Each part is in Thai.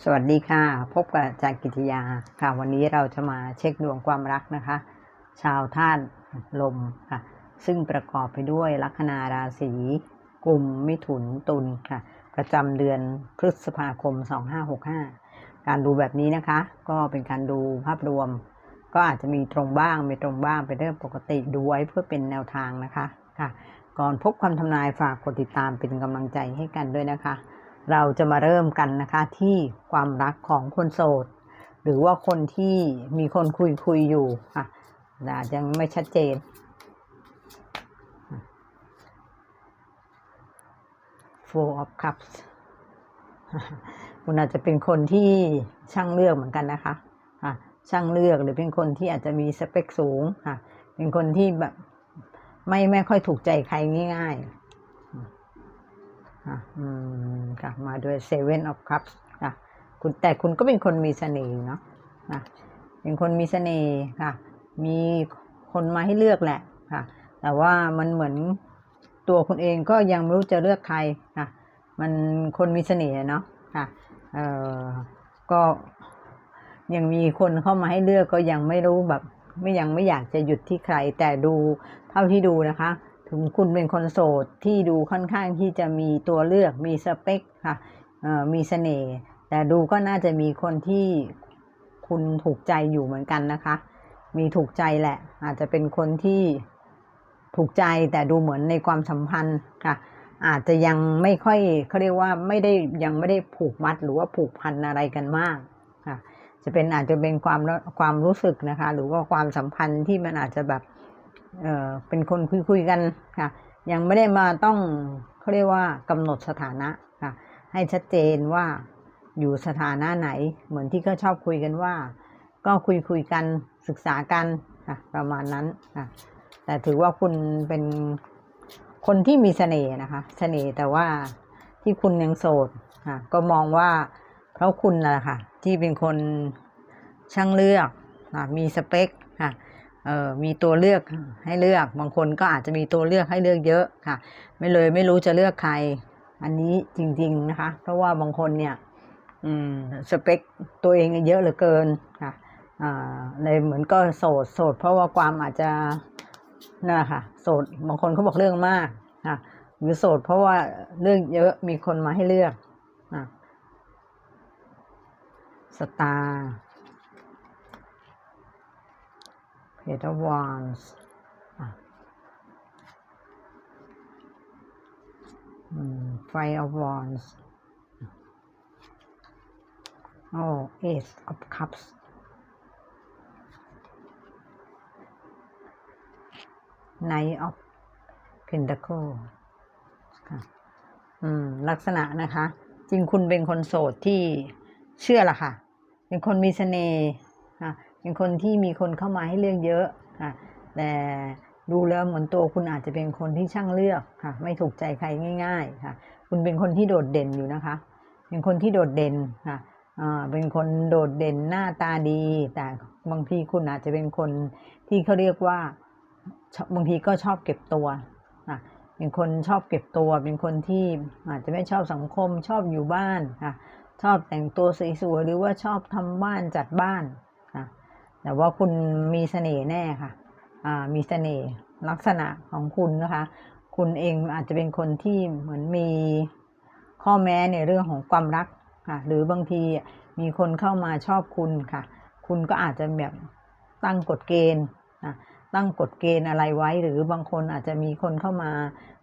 สวัสดีค่ะ พบกับอาจารย์กิติยาค่ะ วันนี้เราจะมาเช็คดวงความรักนะคะ ชาวธาตุลมค่ะ ซึ่งประกอบไปด้วยลัคนาราศีกุมมิถุนตุลค่ะ ประจำเดือนพฤษภาคม 2565 การดูแบบนี้นะคะ ก็เป็นการดูภาพรวม ก็อาจจะมีตรงบ้างไม่ตรงบ้างเป็นเรื่องปกติดูไว้เพื่อเป็นแนวทางนะคะค่ะ ก่อนพบคำทำนายฝากกดติดตามเป็นกำลังใจให้กันด้วยนะคะ เราจะมาเริ่มกันนะคะที่ความรักของคนโสด หรือว่าคนที่มีคนคุยคุยอยู่ค่ะอาจจะยังไม่ชัดเจน Four of Cups คุณอาจจะเป็นคนที่ช่างเลือกเหมือนกันนะคะอะช่างเลือกหรือเป็นคนที่อาจจะมีสเปคสูงค่ะ เป็นคนที่แบบไม่ไม่ค่อยถูกใจใครง่าย ๆอะอืมค่ะมาด้วย Seven of Cups ค่ะ คุณแต่คุณก็เป็นคนมีเสน่ห์เนาะอะเป็นคนมีเสน่ห์ค่ะ มีคนมาให้เลือกแหละค่ะ แต่ว่ามันเหมือนตัวคุณเองก็ยังไม่รู้จะเลือกใครค่ะ มันคนมีเสน่ห์เนาะค่ะ เอ่อ ก็ยังมีคนเข้ามาให้เลือกก็ยังไม่รู้แบบ ไม่ยังไม่อยากจะหยุดที่ใคร แต่ดูเท่าที่ดูนะคะ ถึงคุณเป็นคนโสดที่ดูค่อนข้างที่จะมีตัวเลือกมีสเปคค่ะมีเสน่ห์แต่ดูก็น่าจะมีคนที่คุณถูกใจอยู่เหมือนกันนะคะ มีถูกใจแหละ อาจจะเป็นคนที่ถูกใจแต่ดูเหมือนในความสัมพันธ์ค่ะ อาจจะยังไม่ค่อยเขาเรียกว่าไม่ได้ยังไม่ได้ผูกมัดหรือว่าผูกพันอะไรกันมากค่ะ จะเป็นอาจจะเป็นความความรู้สึกนะคะ หรือว่าความสัมพันธ์ที่มันอาจจะแบบ เออเป็นคนคุยคุยกันค่ะ ยังไม่ได้มาต้องเขาเรียกว่ากำหนดสถานะค่ะ ให้ชัดเจนว่าอยู่สถานะไหน เหมือนที่เขาชอบคุยกันว่า ก็คุยคุยกันศึกษากันค่ะประมาณนั้นค่ะแต่ถือว่าคุณเป็นคนที่มีเสน่ห์นะคะ เสน่ห์แต่ว่าที่คุณยังโสดค่ะก็มองว่าเพราะคุณน่ะค่ะ ที่เป็นคนช่างเลือกมีสเปค เออมีตัวเลือกให้เลือก บางคนก็อาจจะมีตัวเลือกให้เลือกเยอะค่ะ ไม่เลยไม่รู้จะเลือกใคร อันนี้จริง ๆนะคะ เพราะว่าบางคนเนี่ยอืมสเปคตัวเองเยอะเหลือเกินค่ะอ่าเลยเหมือนก็โสดโสด เพราะว่าความอาจจะน่ะค่ะโสดบางคนเขาบอกเรื่องมากค่ะหรือโสดเพราะว่าเรื่องเยอะมีคนมาให้เลือกอะสตาร์ Page of Wands อะอืม Five of Wands โอ้ Ace of Cups Knight of Pentacle ค่ะอืม ลักษณะนะคะ จริงคุณเป็นคนโสดที่เชื่อละค่ะ เป็นคนมีเสน่ห์ค่ะ เป็นคนที่มีคนเข้ามาให้เลือกเยอะค่ะแต่ดูแล้วเหมือนตัวคุณอาจจะเป็นคนที่ช่างเลือกค่ะ ไม่ถูกใจใครง่าย ๆ ค่ะ คุณเป็นคนที่โดดเด่นอยู่นะคะ เป็นคนที่โดดเด่นค่ะเป็นคนโดดเด่นหน้าตาดี แต่บางทีคุณอาจจะเป็นคนที่เขาเรียกว่าบางทีก็ชอบเก็บตัวค่ะเป็นคนชอบเก็บตัว เป็นคนที่อาจจะไม่ชอบสังคมชอบอยู่บ้านค่ะ ชอบแต่งตัวสวยๆหรือว่าชอบทำบ้านจัดบ้าน แต่ว่าคุณมีเสน่ห์แน่ค่ะมีเสน่ห์ลักษณะของคุณนะคะ คุณเองอาจจะเป็นคนที่เหมือนมีข้อแม้ในเรื่องของความรักค่ะ หรือบางทีมีคนเข้ามาชอบคุณค่ะ คุณก็อาจจะแบบตั้งกฎเกณฑ์ตั้งกฎเกณฑ์อะไรไว้ หรือบางคนอาจจะมีคนเข้ามา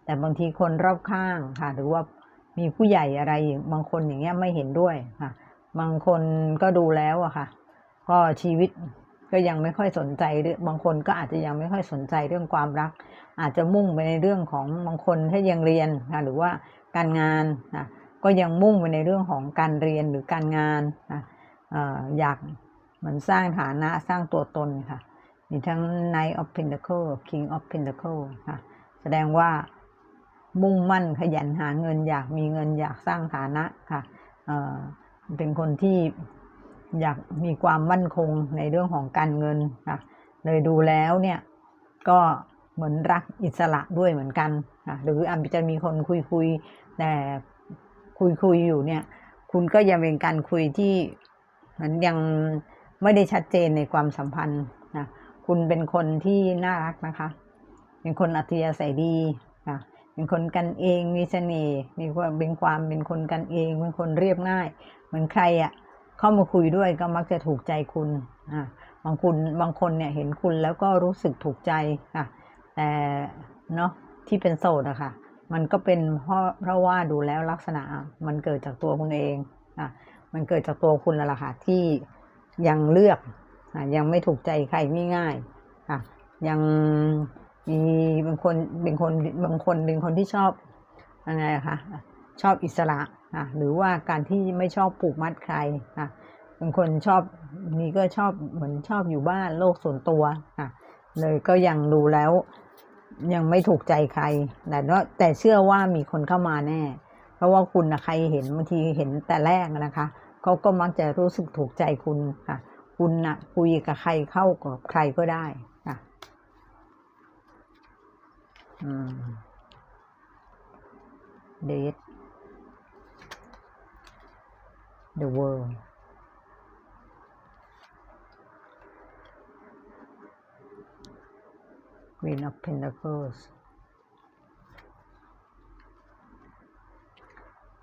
แต่บางทีคนรอบข้างค่ะ หรือว่ามีผู้ใหญ่อะไรบางคนอย่างเงี้ยไม่เห็นด้วยค่ะ บางคนก็ดูแล้วอะค่ะ ก็ชีวิต ก็ยังไม่ค่อยสนใจเรื่องบางคนก็อาจจะยังไม่ค่อยสนใจเรื่องความรัก อาจจะมุ่งไปในเรื่องของบางคนถ้ายังเรียนนะหรือว่าการงานนะก็ยังมุ่งไปในเรื่องของการเรียนหรือการงานนะอยากเหมือนสร้างฐานะสร้างตัวตนค่ะ มีทั้ง Knight of Pentacle King of Pentacle ค่ะ แสดงว่ามุ่งมั่นขยันหาเงินอยากมีเงินอยากสร้างฐานะค่ะเเป็นคนที่ อยากมีความมั่นคงในเรื่องของการเงินค่ะเลยดูแล้วเนี่ยก็เหมือนรักอิสระด้วยเหมือนกันค่ะหรืออาจจะมีคนคุยคุยแต่คุยคุยอยู่เนี่ย คุณก็ยังเป็นการคุยที่มันยังไม่ได้ชัดเจนในความสัมพันธ์นะคุณเป็นคนที่น่ารักนะคะ เป็นคนอัธยาศัยดีนะเป็นคนกันเองมีเสน่ห์มีความเป็นความเป็นคนกันเองเป็นคนเรียบง่าย เหมือนใครอะ่ะ เข้ามาคุยด้วยก็มักจะถูกใจคุณอ่าบางคุณบางคนเนี่ยเห็นคุณแล้วก็รู้สึกถูกใจค่ะ แต่เนาะที่เป็นโสดอะค่ะ มันก็เป็นเพราะเพราะว่าดูแล้วลักษณะมันเกิดจากตัวคุณเองอะมันเกิดจากตัวคุณแล้วล่ะค่ะที่ยังเลือกอะยังไม่ถูกใจใครง่ายๆอะ ยังมีบางคนเป็นคนบางคนเป็นคนที่ชอบอะไรอะคะชอบอิสระ อะหรือว่าการที่ไม่ชอบผูกมัดใครอะบางคนชอบนี่ก็ชอบเหมือนชอบอยู่บ้านโลกส่วนตัวอะเลยก็ยังดูแล้ว ยังไม่ถูกใจใครแต่ว่าแต่เชื่อว่ามีคนเข้ามาแน่ เพราะว่าคุณนะใครเห็นบางทีเห็นแต่แรกนะคะเขาก็มักจะรู้สึกถูกใจคุณค่ะ คุณนะคุยกับใครเข้ากับใครก็ได้ค่ะอืมเดท the world Queen of Pentacles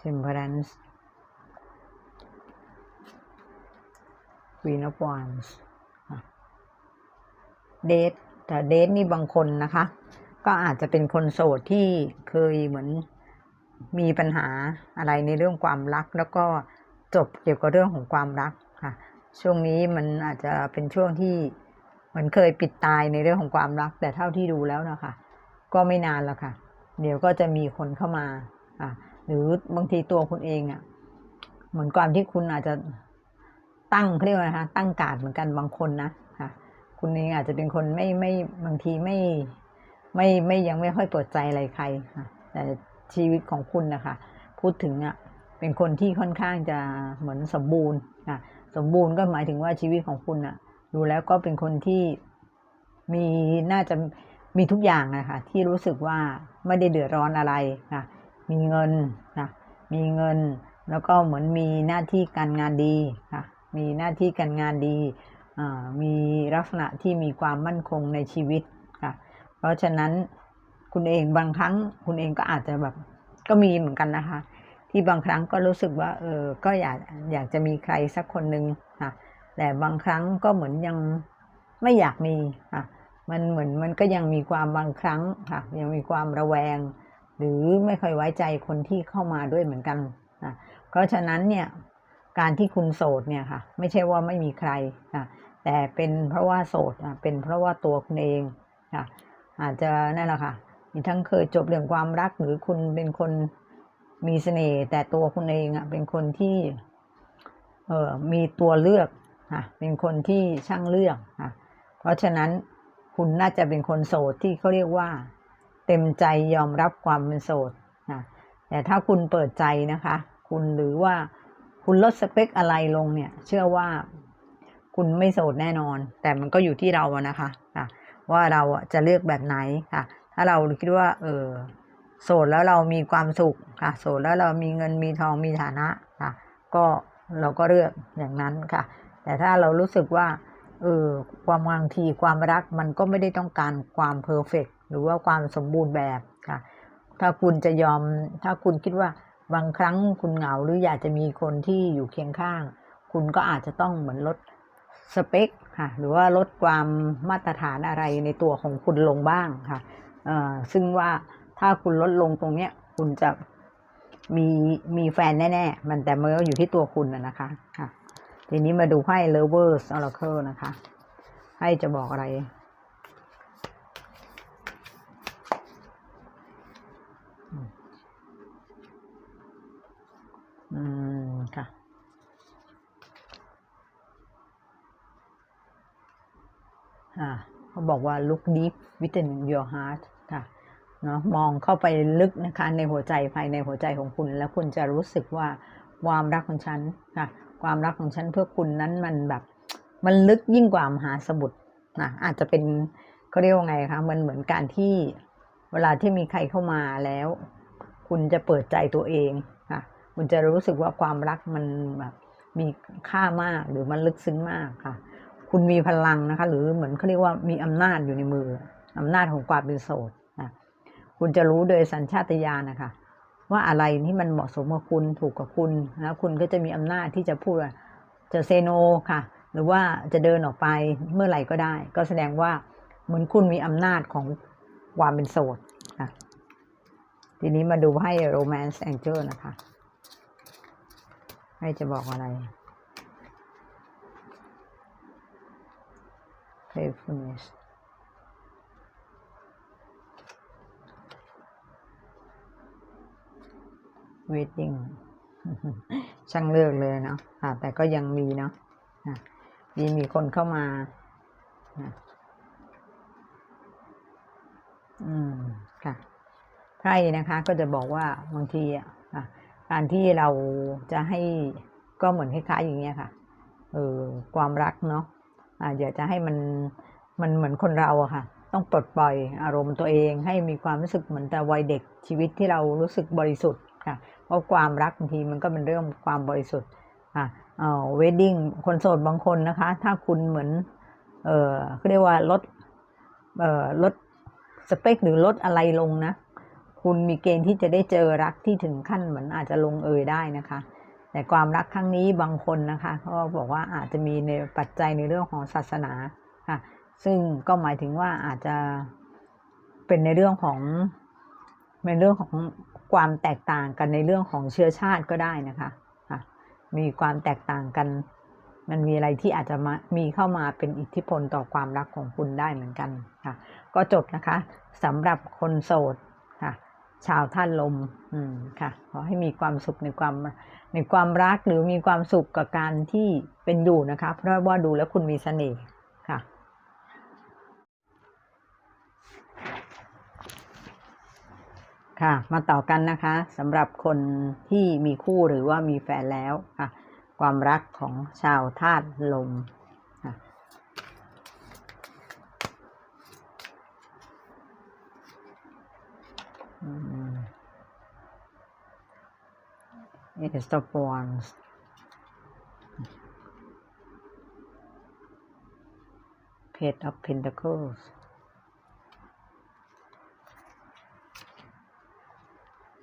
Temperance Queen of Wands เดทแต่เดทนี่บางคนนะคะ ก็อาจจะเป็นคนโสดที่เคยเหมือนมีปัญหาอะไรในเรื่องความรักแล้วก็ จบเกี่ยวกับเรื่องของความรักค่ะ ช่วงนี้มันอาจจะเป็นช่วงที่เหมือนเคยปิดตายในเรื่องของความรัก แต่เท่าที่ดูแล้วนะคะก็ไม่นานแล้วค่ะ เดี๋ยวก็จะมีคนเข้ามาอะหรือบางทีตัวคุณเองอะ่ะ เหมือนความที่คุณอาจจะตั้งเรียกว่าไงคะตั้งการดเหมือนกันบางคนนะค่ะ คุณเองอาจจะเป็นคนไม่ไม่บางทีไม่ไม่ไม่ยังไม่ค่อยเปิดใจอะไรใครค่ะแต่ชีวิตของคุณนะคะ พูดถึงอะ เป็นคนที่ค่อนข้างจะเหมือนสมบูรณ์อะสมบูรณ์ก็หมายถึงว่าชีวิตของคุณอะ ดูแล้วก็เป็นคนที่มีน่าจะมีทุกอย่างนะคะที่รู้สึกว่าไม่ได้เดือดร้อนอะไรค่ะมีเงินนะมีเงิน แล้วก็เหมือนมีหน้าที่การงานดีค่ะมีหน้าที่การงานดีมีลักษณะที่มีความมั่นคงในชีวิตค่ะ เพราะฉะนั้นคุณเองบางครั้งคุณเองก็อาจจะแบบก็มีเหมือนกันนะคะ ที่บางครั้งก็รู้สึกว่าเออก็อยากอยากจะมีใครสักคนหนึ่งค่ะแต่บางครั้งก็เหมือนยังไม่อยากมีค่ะมันเหมือนมันก็ยังมีความบางครั้งค่ะยังมีความระแวง หรือไม่ค่อยไว้ใจคนที่เข้ามาด้วยเหมือนกันนะเพราะฉะนั้นเนี่ยการที่คุณโสดเนี่ยค่ะไม่ใช่ว่าไม่มีใครนะแต่เป็นเพราะว่าโสดอะเป็นเพราะว่าตัวคุณเองค่ะอาจจะนั่นแหละค่ะมีทั้งเคยจบเรื่องความรักหรือคุณเป็นคน มีเสน่ห์แต่ตัวคุณเองอะเป็นคนที่ เออมีตัวเลือกค่ะเป็นคนที่ช่างเลือกค่ะเพราะฉะนั้นคุณน่าจะเป็นคนโสดที่เขาเรียกว่า เต็มใจยอมรับความเป็นโสดนะแต่ถ้าคุณเปิดใจนะคะ คุณหรือว่าคุณลดสเปคอะไรลงเนี่ย เชื่อว่าคุณไม่โสดแน่นอน แต่มันก็อยู่ที่เราอะนะคะค่ะว่าเราอะจะเลือกแบบไหนค่ะ ถ้าเราคิดว่า เออ โสดแล้วเรามีความสุขค่ะ โสดแล้วเรามีเงินมีทองมีฐานะค่ะ ก็เราก็เลือกอย่างนั้นค่ะ แต่ถ้าเรารู้สึกว่าเออความบางทีความรักมันก็ไม่ได้ต้องการความเพอร์เฟกหรือว่าความสมบูรณ์แบบค่ะ ถ้าคุณจะยอม ถ้าคุณคิดว่าบางครั้งคุณเหงาหรืออยากจะมีคนที่อยู่เคียงข้าง คุณก็อาจจะต้องเหมือนลดสเปคค่ะหรือว่าลดความมาตรฐานอะไรในตัวของคุณลงบ้างค่ะเออซึ่งว่า ถ้าคุณลดลงตรงเนี้ย คุณจะมีมีแฟนแน่ๆ มันแต่เมื่ออยู่ที่ตัวคุณนะนะคะค่ะทีนี้มาดูไพ่ Lovers Oracle นะคะ ให้จะบอกอะไร อืม ค่ะ อ่า เขาบอกว่า look deep within your heart ค่ะ เนาะมองเข้าไปลึกนะคะในหัวใจภายในหัวใจของคุณ แล้วคุณจะรู้สึกว่าความรักของฉันค่ะความรักของฉันเพื่อคุณนั้นมันแบบมันลึกยิ่งกว่ามหาสมุทรนะอาจจะเป็นเขาเรียกว่าไงคะมันเหมือนการที่เวลาที่มีใครเข้ามาแล้ว คุณจะเปิดใจตัวเองค่ะคุณจะรู้สึกว่าความรักมันแบบมีค่ามากหรือมันลึกซึ้งมากค่ะ คุณมีพลังนะคะ หรือเหมือนเขาเรียกว่ามีอำนาจอยู่ในมืออำนาจของความเป็นโสด คุณจะรู้โดยสัญชาตญาณนะคะว่าอะไรที่มันเหมาะสมกับคุณถูกกับคุณแล้วคุณก็จะมีอำนาจที่จะพูดว่าจะเซโนค่ะ หรือว่าจะเดินออกไปเมื่อไหร่ก็ได้ ก็แสดงว่าเหมือนคุณมีอำนาจของความเป็นโสดค่ะทีนี้มาดูให้ romance angel นะคะให้จะบอกอะไร faithfulness waiting ช่างเลือกเลยเนาะะแต่ก็ยังมีเนาะอะมีมีคนเข้ามาอืมค่ะไพ่นะคะ ก็จะบอกว่าบางทีอะอะการที่เราจะให้ก็เหมือนคล้ายๆอย่างเงี้ยค่ะ เออความรักเนาะอ่าอยากจะให้มันมันเหมือนคนเราอะค่ะ ต้องปลดปล่อยอารมณ์ตัวเอง ให้มีความรู้สึกเหมือนแต่วัยเด็กชีวิตที่เรารู้สึกบริสุทธิ์ค่ะ เพราะความรักบางทีมันก็เป็นเรื่องความบริสุทธิ์ค่ะเอ่อเวดดิ้งคนโสดบางคนนะคะ ถ้าคุณเหมือนเออเขาเรียกว่าลดเอ่อลดสเปคหรือลดอะไรลงนะ คุณมีเกณฑ์ที่จะได้เจอรักที่ถึงขั้นเหมือนอาจจะลงเอยได้นะคะ แต่ความรักครั้งนี้บางคนนะคะเขาบอกว่าอาจจะมีในปัจจัยในเรื่องของศาสนาค่ะ ซึ่งก็หมายถึงว่าอาจจะเป็นในเรื่องของเป็นเรื่องของ ความแตกต่างกันในเรื่องของเชื้อชาติก็ได้นะคะะมีความแตกต่างกัน มันมีอะไรที่อาจจะมามีเข้ามาเป็นอิทธิพลต่อความรักของคุณได้เหมือนกันค่ะ ก็จบนะคะสำหรับคนโสดค่ะ ชาวท่านลมอืมค่ะขอให้มีความสุขในความในความรักหรือมีความสุขกับการที่เป็นอยู่นะคะ เพราะว่าดูแล้วคุณมีเสน่ห์ ค่ะ มาต่อกันนะคะสำหรับคนที่มีคู่หรือว่ามีแฟนแล้วค่ะ ความรักของชาวธาตุลมค่ะอืม Ace of Wands Page of Pentacles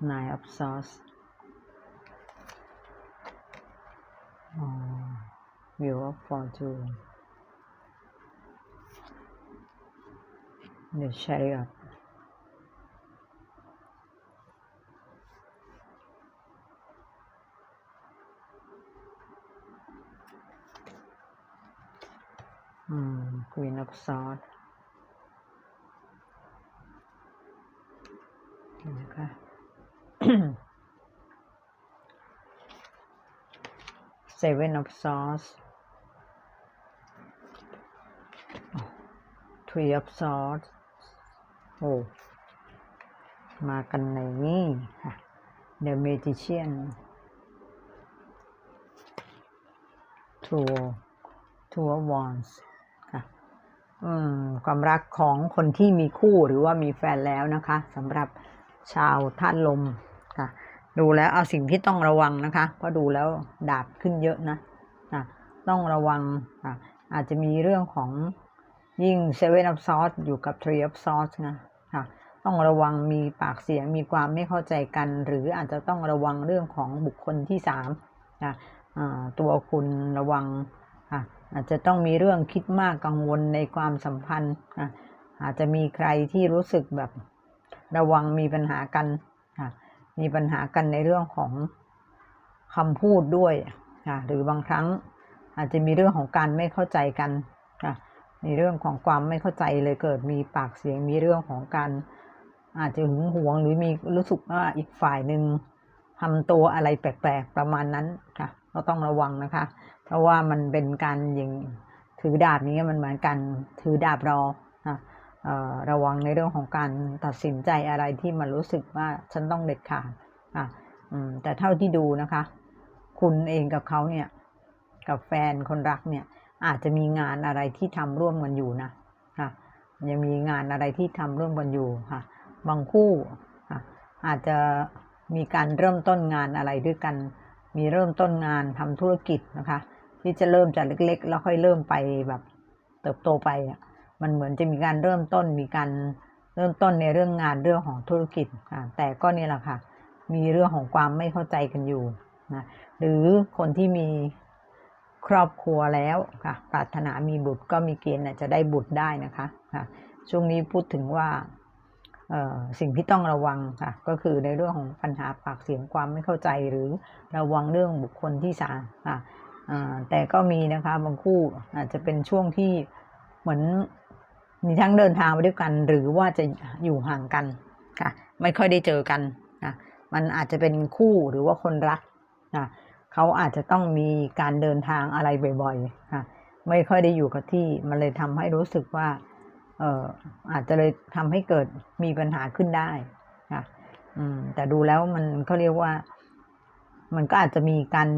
Nine of Swords oh, Wheel of Fortune The Chariot. อืม Queen of Swords Seven of Swords Three of Swords โอ้ มากันในนี้ค่ะ The Magician Two Two of Wands ค่ะอืมความรักของคนที่มีคู่หรือว่ามีแฟนแล้วนะคะสำหรับชาวธาตุลม ดูแล้วเอาสิ่งที่ต้องระวังนะคะเพราะดูแล้วดาบขึ้นเยอะนะะต้องระวังอะอาจจะมีเรื่องของยิ่ง Seven of Swords อยู่กับ Three of Swords นะค่ะต้องระวังมีปากเสียงมีความไม่เข้าใจกัน หรืออาจจะต้องระวังเรื่องของบุคคลที่สามนะตัวคุณระวังค่ะอาจจะต้องมีเรื่องคิดมากกังวลในความสัมพันธ์อาจจะมีใครที่รู้สึกแบบระวังมีปัญหากัน มีปัญหากันในเรื่องของคำพูดด้วยค่ะหรือบางครั้งอาจจะมีเรื่องของการไม่เข้าใจกันค่ะในเรื่องของความไม่เข้าใจเลยเกิดมีปากเสียงมีเรื่องของการอาจจะหึงหวงหรือมีรู้สึกว่าอีกฝ่ายหนึ่งทำตัวอะไรแปลกๆประมาณนั้นค่ะก็ต้องระวังนะคะ เพราะว่ามันเป็นการยิงถือดาบนี้มันเหมือนกันถือดาบรอ ระวังในเรื่องของการตัดสินใจอะไรที่มันรู้สึกว่าฉันต้องเด็ดขาดอะแต่เท่าที่ดูนะคะ คุณเองกับเขาเนี่ยกับแฟนคนรักเนี่ยอาจจะมีงานอะไรที่ทำร่วมกันอยู่นะค่ะยังมีงานอะไรที่ทำร่วมกันอยู่ค่ะ บางคู่ค่ะอาจจะมีการเริ่มต้นงานอะไรด้วยกัน มีเริ่มต้นงานทำธุรกิจนะคะ ที่จะเริ่มจากเล็ก ๆ แล้วค่อยเริ่มไปแบบเติบโตไปอะ มันเหมือนจะมีการเริ่มต้นมีการเริ่มต้นในเรื่องงานเรื่องของธุรกิจค่ะแต่ก็นี่แหละค่ะ มีเรื่องของความไม่เข้าใจกันอยู่นะหรือคนที่มีครอบครัวแล้วค่ะปรารถนามีบุตรก็มีเกณฑ์จะได้บุตรได้นะคะค่ะช่วงนี้พูดถึงว่าสิ่งที่ต้องระวังค่ะก็คือในเรื่องของปัญหาปากเสียงความไม่เข้าใจหรือระวังเรื่องบุคคลที่สามค่ะแต่ก็มีนะคะบางคู่อาจจะเป็นช่วงที่เหมือน มีทั้งเดินทางไปด้วยกัน หรือว่าจะอยู่ห่างกันค่ะ ไม่ค่อยได้เจอกันนะมันอาจจะเป็นคู่หรือว่าคนรักนะเขาอาจจะต้องมีการเดินทางอะไรบ่อยๆค่ะไม่ค่อยได้อยู่กับที่มันเลยทำให้รู้สึกว่าเอออาจจะเลยทำให้เกิดมีปัญหาขึ้นได้ค่ะอืมแต่ดูแล้วมันเขาเรียกว่า มันก็อาจจะมีการ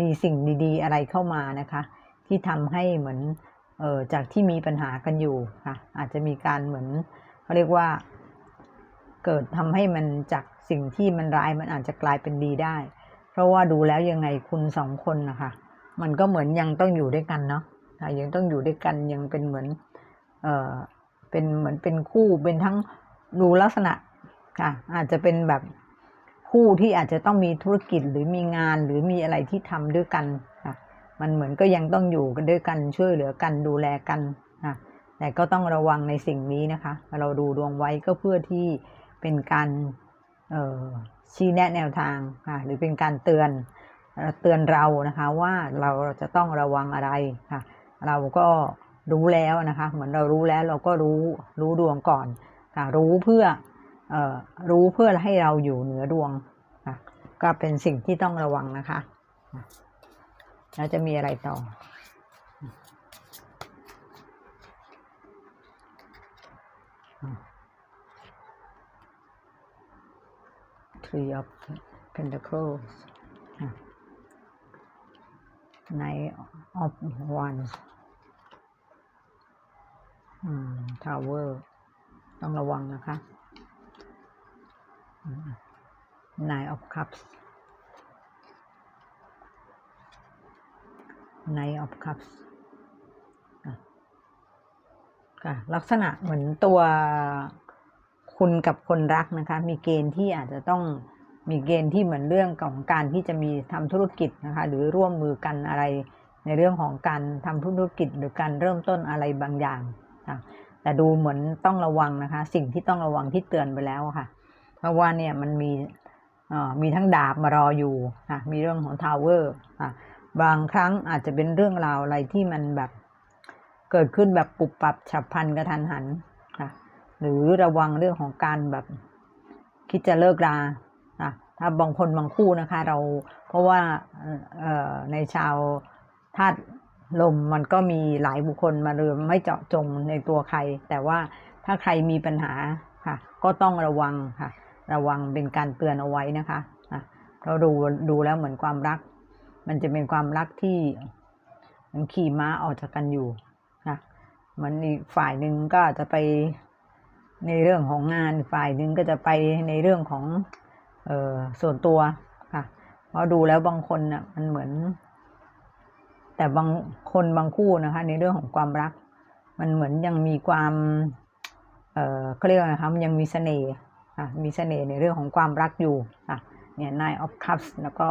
มีสิ่งดี ๆ อะไรเข้ามานะคะ ที่ทำให้เหมือน เออจากที่มีปัญหากันอยู่ค่ะ อาจจะมีการเหมือนเขาเรียกว่า เกิดทำให้มันจากสิ่งที่มันร้ายมันอาจจะกลายเป็นดีได้ เพราะว่าดูแล้วยังไงคุณสองคนนะคะมันก็เหมือนยังต้องอยู่ด้วยกันเนาะยังต้องอยู่ด้วยกันยังเป็นเหมือน เออเป็นเหมือนเป็นคู่เป็นทั้งดูลักษณะค่ะอาจจะเป็นแบบคู่ที่อาจจะต้องมีธุรกิจหรือมีงานหรือมีอะไรที่ทำด้วยกัน มันเหมือนก็ยังต้องอยู่กันด้วยกันช่วยเหลือกันดูแลกันค่ะแต่ก็ต้องระวังในสิ่งนี้นะคะ เราดูดวงไว้ก็เพื่อที่เป็นการชี้แนะแนวทางค่ะหรือเป็นการเตือนเตือนเรานะคะว่าเราจะต้องระวังอะไรค่ะ เราก็รู้แล้วนะคะ เหมือนเรารู้แล้วเราก็รู้รู้ดวงก่อนค่ะรู้เพื่อเอ่อรู้เพื่อให้เราอยู่เหนือดวงค่ะก็เป็นสิ่งที่ต้องระวังนะคะ แล้วจะมีอะไรต่อ Three of Pentacles Knight of Wands ทาวเวอร์ต้องระวังนะคะ Nine of Cups Nine of Cups ค่ะลักษณะเหมือนตัวคุณกับคนรักนะคะ มีเกณฑ์ที่อาจจะต้องมีเกณฑ์ที่เหมือนเรื่องของการที่จะมีทำธุรกิจนะคะ หรือร่วมมือกันอะไรในเรื่องของการทำธุรกิจหรือการเริ่มต้นอะไรบางอย่างค่ะแต่ดูเหมือนต้องระวังนะคะ สิ่งที่ต้องระวังที่เตือนไปแล้วค่ะ เพราะว่าเนี่ยมันมีมีทั้งดาบมารออยู่ค่ะมีเรื่องของทาวเวอร์ค่ะ บางครั้งอาจจะเป็นเรื่องราวอะไรที่มันแบบเกิดขึ้นแบบปุบปับฉับพลันกระทันหันค่ะ หรือระวังเรื่องของการแบบคิดจะเลิกราถ้าบางคนบางคู่นะคะ เราเพราะว่าในชาวธาตุลมมันก็มีหลายบุคคลมาเรือไม่เจาะจงในตัวใคร แต่ว่าถ้าใครมีปัญหาค่ะ ก็ต้องระวังค่ะ ระวังเป็นการเตือนเอาไว้นะคะเราดูดูแล้วเหมือนความรัก มันจะเป็นความรักที่มันขี่ม้าออกจากกันอยู่ค่ะมันอีกฝ่ายหนึ่งก็จะไปในเรื่องของงานฝ่ายหนึ่งก็จะไปในเรื่องของเออส่วนตัวค่ะเพราะดูแล้วบางคนน่ะมันเหมือน แต่บางคนบางคู่นะคะ ในเรื่องของความรัก มันเหมือนยังมีความเออเขาเรียกอะคะมันยังมีเสน่ห์ค่ะมีเสน่ห์ในเรื่องของความรักอยู่ค่ะเนี่ย nine of cups แล้วก็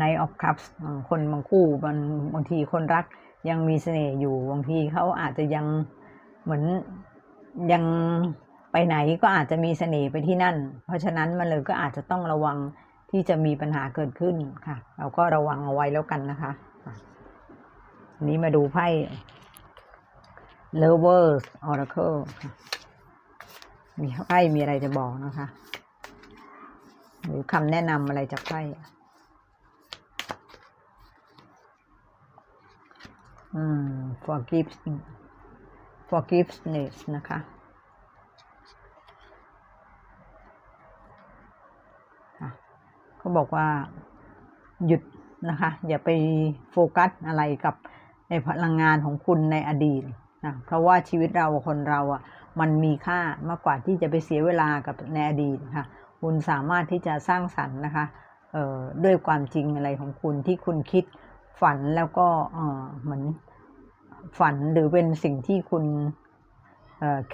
nine of cups คนบางคู่บางบางทีคนรักยังมีเสน่ห์อยู่บางทีเขาอาจจะยังเหมือนยังไปไหนก็อาจจะมีเสน่ห์ไปที่นั่น เพราะฉะนั้นมันเลยก็อาจจะต้องระวังที่จะมีปัญหาเกิดขึ้นค่ะ เราก็ระวังเอาไว้แล้วกันนะคะนี้มาดูไพ่ Lovers Oracle มีไพ่มีอะไรจะบอกนะคะ หรือคำแนะนำอะไรจากไพ่อืม forgive forgiveness นะคะ เขาบอกว่าหยุดนะคะ อย่าไปโฟกัสอะไรกับในพลังงานของคุณในอดีตนะเพราะว่าชีวิตเราคนเราอะมันมีค่ามากกว่าที่จะไปเสียเวลากับในอดีตค่ะ คุณสามารถที่จะสร้างสรรค์นะคะเอ่อด้วยความจริงอะไรของคุณที่คุณคิด ฝันแล้วก็เหมือนฝันหรือเป็นสิ่งที่คุณ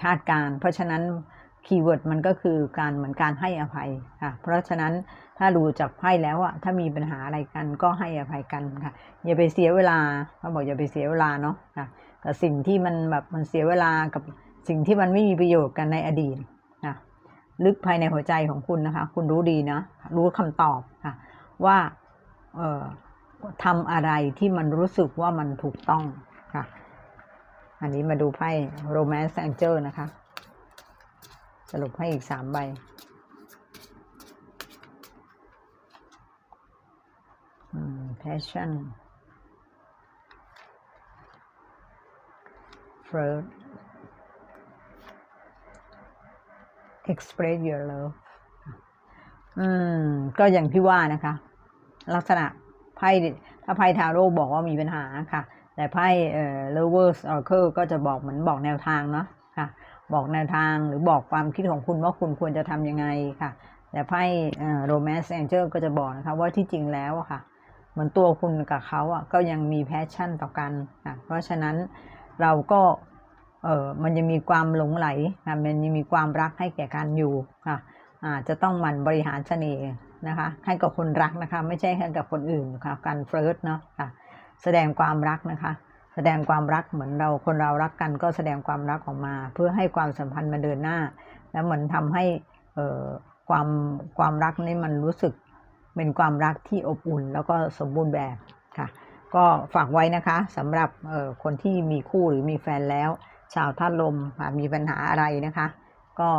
คาดการ์เพราะฉะนั้นคีย์เวิร์ดมันก็คือการเหมือนการให้อภัยค่ะ เพราะฉะนั้นถ้าดูจากไพ่แล้วอะถ้ามีปัญหาอะไรกันก็ให้อภัยกันค่ะ อย่าไปเสียเวลาเขาบอกอย่าไปเสียเวลาเนาะค่ะกับสิ่งที่มันแบบมันเสียเวลากับสิ่งที่มันไม่มีประโยชน์กันในอดีตค่ะลึกภายในหัวใจของคุณนะคะ คุณรู้ดีนะ รู้คำตอบค่ะ ว่าเออ ทำอะไรที่มันรู้สึกว่ามันถูกต้องค่ะ อันนี้มาดูไพ่ Romance Angel นะคะ สรุปให้อีกสามใบอ passion flirt express your love อืม ก็อย่างที่ว่านะคะ ลักษณะ ไพ่ถ้าไพ่ทาโร่บอกว่ามีปัญหาค่ะ แต่ไพ่เอ่อ lovers oracle ก็จะบอกเหมือนบอกแนวทางเนาะค่ะ บอกแนวทางหรือบอกความคิดของคุณว่าคุณควรจะทำยังไงค่ะ แต่ไพ่เอ่อ romance angel ก็จะบอกนะคะว่าที่จริงแล้วอะค่ะ เหมือนตัวคุณกับเขาอะก็ยังมีแพชชั่นต่อกันอะเพราะฉะนั้นเราก็เออมันยังมีความหลงไหลค่ะมันยังมีความรักให้แก่กันอยู่ค่ะอาจจะต้องหมันบริหารเสน่ห์ นะคะให้กับคนรักนะคะ ไม่ใช่ให้กับคนอื่นค่ะการเฟิร์สเนาะค่ะแสดงความรักนะคะ แสดงความรักเหมือนเราคนเรารักกันก็แสดงความรักออกมา เพื่อให้ความสัมพันธ์มันเดินหน้า แล้วเหมือนทำให้ความความรักนี่มันรู้สึกเป็นความรักที่อบอุ่น แล้วก็สมบูรณ์แบบค่ะ ก็ฝากไว้นะคะสำหรับคนที่มีคู่หรือมีแฟนแล้ว ชาวท่าตุลมมีปัญหาอะไรนะคะ ก็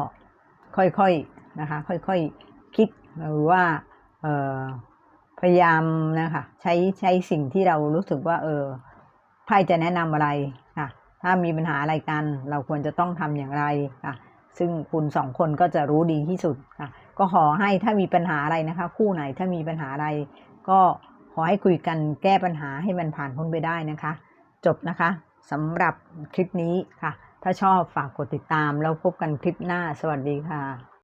ค่อยๆนะคะ ค่อยๆคิด หรือว่าเออพยายามนะคะใช้ใช้สิ่งที่เรารู้สึกว่า เออไพ่จะแนะนำอะไรค่ะ ถ้ามีปัญหาอะไรกัน เราควรจะต้องทำอย่างไรค่ะ ซึ่งคุณสองคนก็จะรู้ดีที่สุดค่ะ ก็ขอให้ถ้ามีปัญหาอะไรนะคะ คู่ไหนถ้ามีปัญหาอะไร ก็ขอให้คุยกันแก้ปัญหาให้มันผ่านพ้นไปได้นะคะ จบนะคะสำหรับคลิปนี้ค่ะ ถ้าชอบฝากกดติดตามแล้วพบกันคลิปหน้าสวัสดีค่ะ